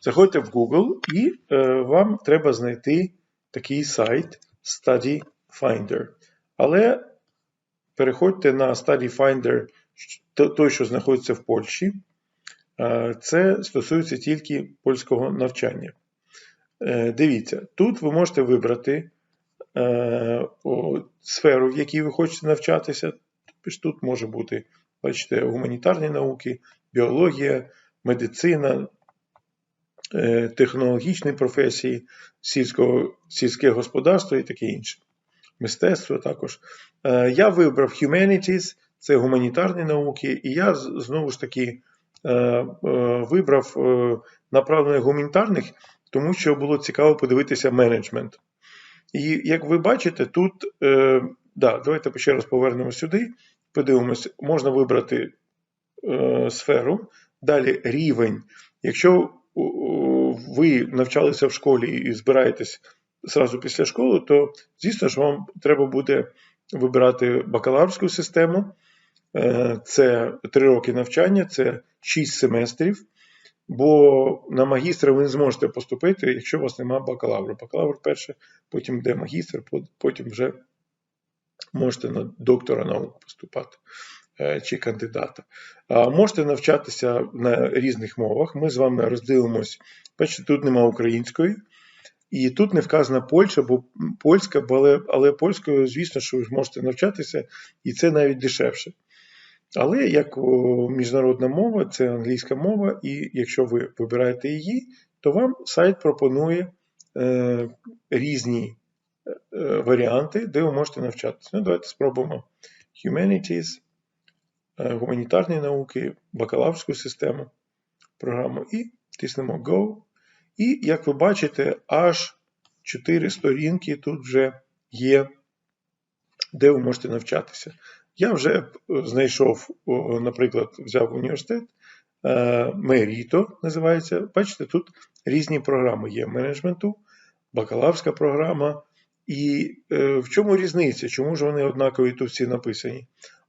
Заходьте в Google і е, вам треба знайти такий сайт Study Finder. Але переходьте на Study Finder, той, що знаходиться в Польщі. Е, Це стосується тільки польського навчання. Е, Дивіться, тут ви можете вибрати е, сферу, в якій ви хочете навчатися. Тобто Тут може бути, бачите, гуманітарні науки, біологія, медицина, технологічні професії, сільського, сільське господарство і таке інше. Мистецтво також. Е, Я вибрав Humanities, це гуманітарні науки, і я знову ж таки е, е, вибрав е, направлення гуманітарних, тому що було цікаво подивитися менеджмент. І як ви бачите, тут, е, да, давайте ще раз повернемося сюди, подивимось, можна вибрати е, сферу, далі рівень. Якщо ви навчалися в школі і збираєтесь зразу після школи, то звісно ж вам треба буде вибирати бакалаврську систему. Е, Це 3 роки навчання, це 6 семестрів. Бо на магістра ви не зможете поступити, якщо у вас немає бакалавру. Бакалавр перше, потім йде магістр, потім вже можете на доктора наук поступати чи кандидата. Можете навчатися на різних мовах. Ми з вами роздивимось. Бачите, тут немає української, і тут не вказана Польща, бо польська, але, але польською, звісно, що ви можете навчатися, і це навіть дешевше. Але як міжнародна мова, це англійська мова, і якщо ви вибираєте її, то вам сайт пропонує е, різні е, варіанти, де ви можете навчатися. Ну, давайте спробуємо Humanities, е, гуманітарні науки, бакалаврську систему, програму і тиснемо Go. І, як ви бачите, аж 4 сторінки тут вже є, де ви можете навчатися. Я вже знайшов, наприклад, взяв університет, е, Меріто називається. Бачите, тут різні програми є менеджменту, бакалаврська програма. І е, в чому різниця? Чому ж вони однакові тут всі написані?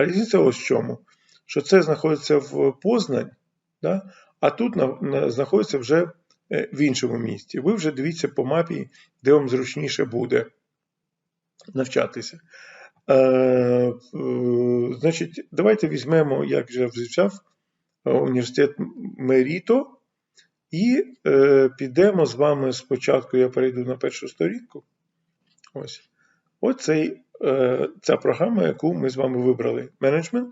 А різниця ось в чому: що це знаходиться в Познань, да? а тут на, на, знаходиться вже е, в іншому місті. Ви вже дивіться по мапі, де вам зручніше буде навчатися. Е, е, Значить, давайте візьмемо, як вже взяв університет Меріто, і е, підемо з вами спочатку. Я перейду на першу сторінку. Ось. Оцей, е, ця програма, яку ми з вами вибрали: Management,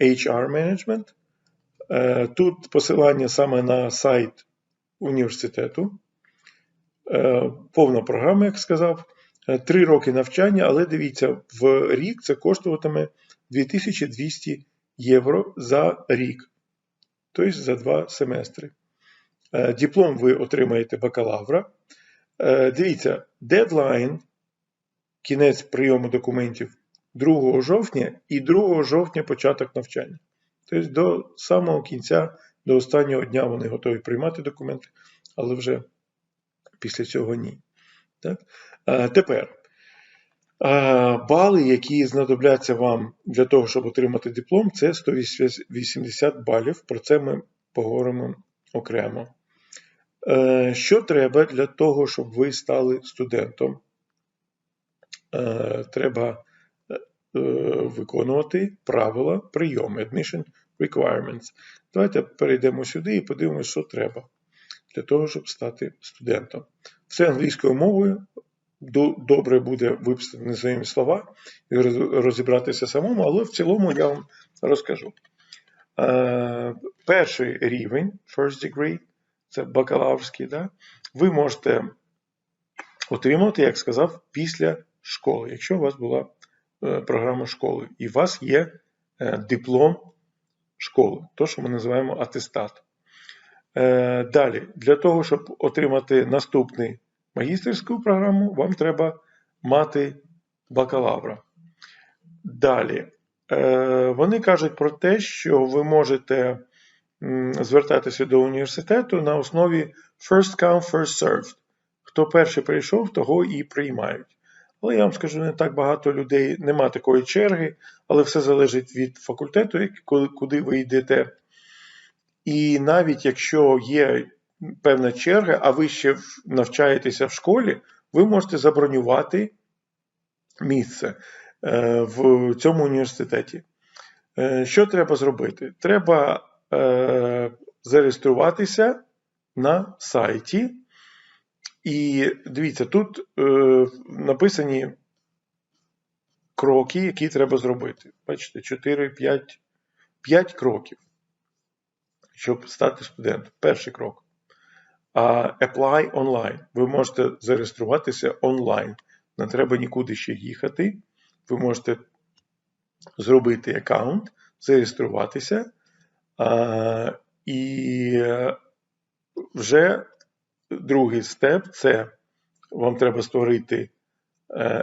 HR Management. Е, Тут посилання саме на сайт університету. Е, Повна програма, як сказав. Три роки навчання, але дивіться, в рік це коштуватиме 2200 євро за рік, тобто за два семестри. Диплом ви отримаєте бакалавра. Дивіться, дедлайн, кінець прийому документів 2 жовтня і 2 жовтня початок навчання. Тобто до самого кінця, до останнього дня вони готові приймати документи, але вже після цього ні. Так? Тепер бали, які знадобляться вам для того, щоб отримати диплом, це 180 балів. Про це ми поговоримо окремо. Що треба для того, щоб ви стали студентом? Треба виконувати правила прийому Admission Requirements. Давайте перейдемо сюди і подивимося, що треба для того, щоб стати студентом. Все англійською мовою. Добре буде виписати своїми слова і розібратися самому, але в цілому я вам розкажу. Перший рівень, first degree, це бакалаврський, да? ви можете отримати, як сказав, після школи, якщо у вас була програма школи, і у вас є диплом школи, то, що ми називаємо атестат. Далі, для того, щоб отримати наступний магістерську програму, вам треба мати бакалавра. Далі, вони кажуть про те, що ви можете звертатися до університету на основі first come, first served. Хто перший прийшов, того і приймають. Але я вам скажу, не так багато людей, нема такої черги, але все залежить від факультету, куди ви йдете. І навіть якщо є певна черга, а ви ще навчаєтеся в школі, ви можете забронювати місце е, в цьому університеті. Е, що треба зробити? Треба е, зареєструватися на сайті. І дивіться, тут написані кроки, які треба зробити. Бачите, 4, 5, 5 кроків, щоб стати студентом. Перший крок. Apply online. Ви можете зареєструватися онлайн. Не треба нікуди ще їхати. Ви можете зробити аккаунт, зареєструватися. І вже другий степ це вам треба створити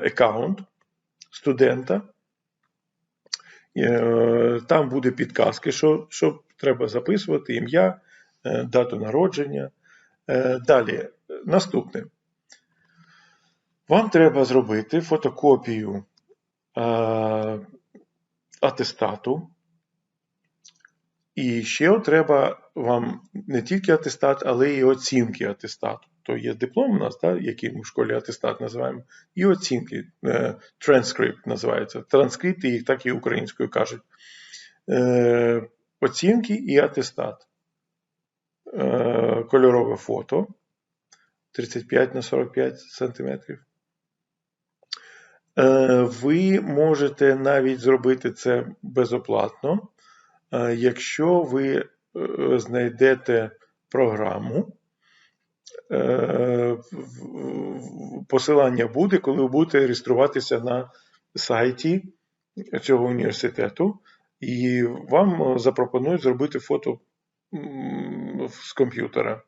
аккаунт студента. Е, там буде підказки, що що треба записувати, ім'я, е, дату народження. Е, далі, наступне. Вам треба зробити фотокопію атестату. І ще треба вам не тільки атестат, але й оцінки атестату. То є диплом у нас, так, який ми в школі атестат називаємо, і оцінки. Транскрипт називається. Транскрипти, їх так і українською кажуть. Е, оцінки і атестат. Е, кольорове фото 35 на 45 см. Е, ви можете навіть зробити це безоплатно, якщо ви знайдете програму. Посилання буде, коли ви будете реєструватися на сайті цього університету, і вам запропонують зробити фото з комп'ютера.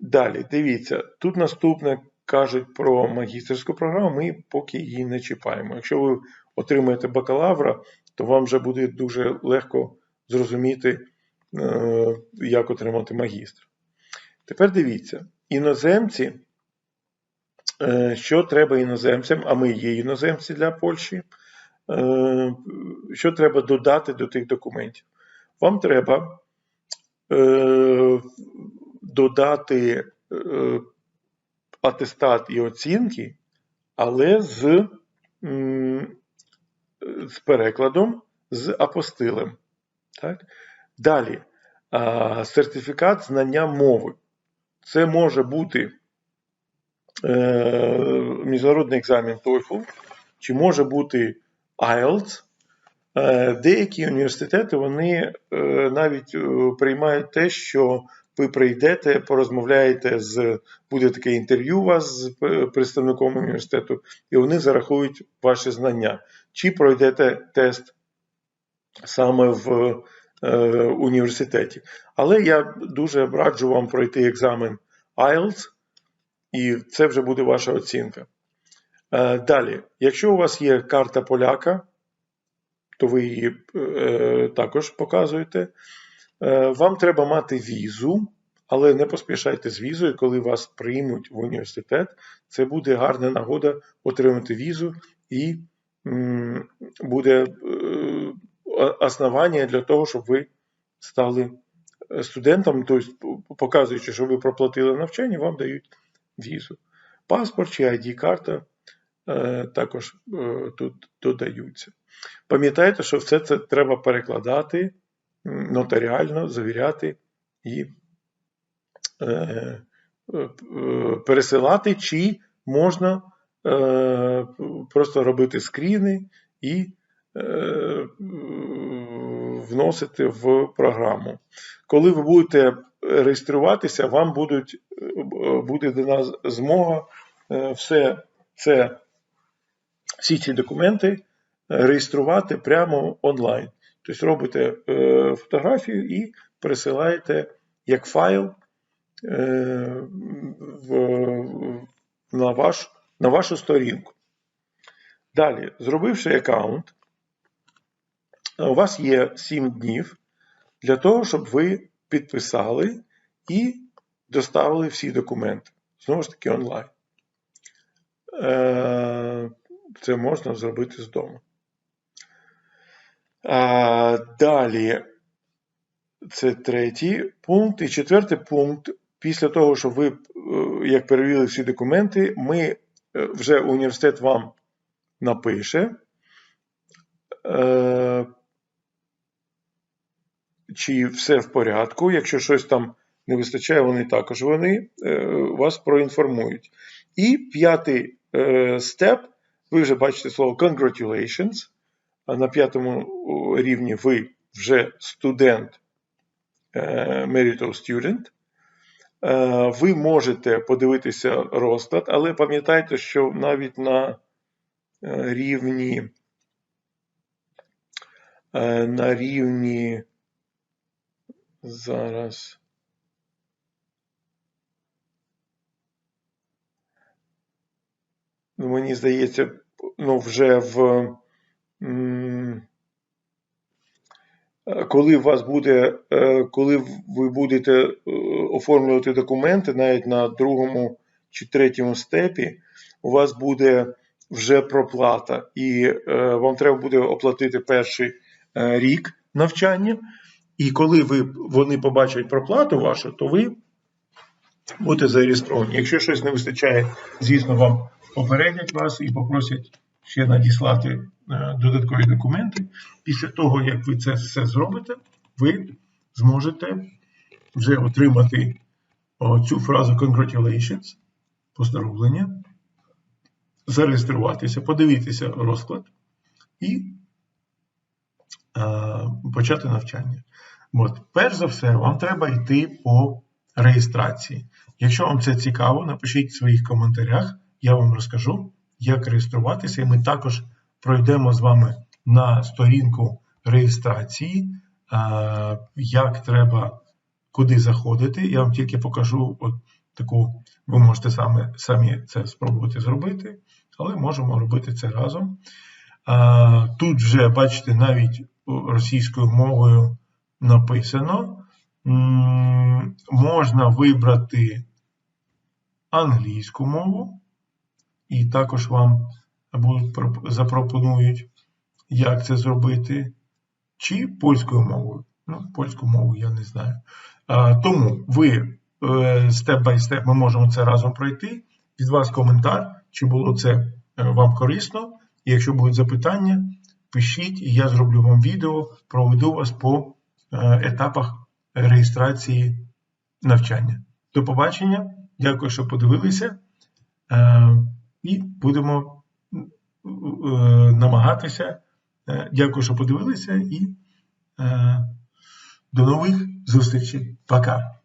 Далі, дивіться, тут наступне кажуть про магістерську програму, ми поки її не чіпаємо. Якщо ви отримаєте бакалавра, то вам вже буде дуже легко зрозуміти, е, як отримати магістр. Тепер дивіться, іноземці, е, що треба іноземцям, а ми є іноземці для Польщі, е, що треба додати до тих документів? Вам треба додати атестат і оцінки, але з з перекладом з апостилем. Так? Далі, сертифікат знання мови. Це може бути е, міжнародний екзамен TOEFL, чи може бути IELTS. Е, деякі університети вони е, навіть приймають те, що ви прийдете, порозмовляєте з буде таке інтерв'ю у вас з представником університету, і вони зарахують ваші знання. Чи пройдете тест саме в університеті. Але я дуже раджу вам пройти екзамен IELTS, і це вже буде ваша оцінка. Е, далі, якщо у вас є карта поляка, то ви її е, також показуєте. Е, вам треба мати візу, але не поспішайте з візою, коли вас приймуть в університет. Це буде гарна нагода отримати візу і буде е, основання для того, щоб ви стали студентом, тобто, показуючи, що ви проплатили навчання, вам дають візу. Паспорт чи ID-карта е, також тут додаються. Пам'ятайте, що все це треба перекладати нотаріально завіряти і е, е, пересилати, чи можна е, просто робити скріни і вносити в програму. Коли ви будете реєструватися, вам будуть, буде нас змога все це, всі ці документи реєструвати прямо онлайн. Тобто робите е, фотографію і присилаєте як файл е, на, ваш, на вашу сторінку. Далі, зробивши аккаунт, у вас є 7 днів для того, щоб ви підписали і доставили всі документи. Знову ж таки, онлайн. Е, це можна зробити з дому. Далі. Це третій пункт. І четвертий пункт. Після того, що ви е, як перевірили всі документи, ми е, вже університет вам напише. Чи все в порядку. Якщо щось там не вистачає, вони також вони е, вас проінформують. І п'ятий е, степ, ви вже бачите слово congratulations. На п'ятому рівні ви вже студент, е, marital student. Ви можете подивитися розклад, але пам'ятайте, що навіть на рівні на рівні зараз. Ну, Мені здається, ну, вже в. е, Коли у вас буде, е, коли ви будете е, оформлювати документи, навіть на другому чи третьому степі, у вас буде вже проплата, і вам треба буде оплатити перший рік навчання. І коли ви, вони побачать проплату вашу, то ви будете зареєстровані. Якщо щось не вистачає, звісно, вам попередять вас і попросять ще надіслати е, додаткові документи. Після того, як ви це все зробите, ви зможете вже отримати цю фразу Congratulations, поздоровлення, зареєструватися, подивитися розклад і е, почати навчання. От, перш за все, вам треба йти по реєстрації. Якщо вам це цікаво, напишіть в своїх коментарях, я вам розкажу, як реєструватися, і ми також пройдемо з вами на сторінку реєстрації, е, як треба куди заходити. Я вам тільки покажу от таку, ви можете самі, самі це спробувати зробити, але можемо робити це разом. Е, Тут вже, бачите, навіть російською мовою написано. Можна вибрати англійську мову, і також вам запропонують, як це зробити, чи польською мовою. Ну, польську мову я не знаю. Тому ви степ бай степ ми можемо це разом пройти. Від вас коментар, чи було це е, вам корисно. І якщо будуть запитання, пишіть, і я зроблю вам відео, проведу вас по етапах реєстрації навчання. До побачення. Дякую, що подивилися. Е, І будемо е, намагатися. Е, Дякую, що подивилися, і е, до нових зустрічей. Пока.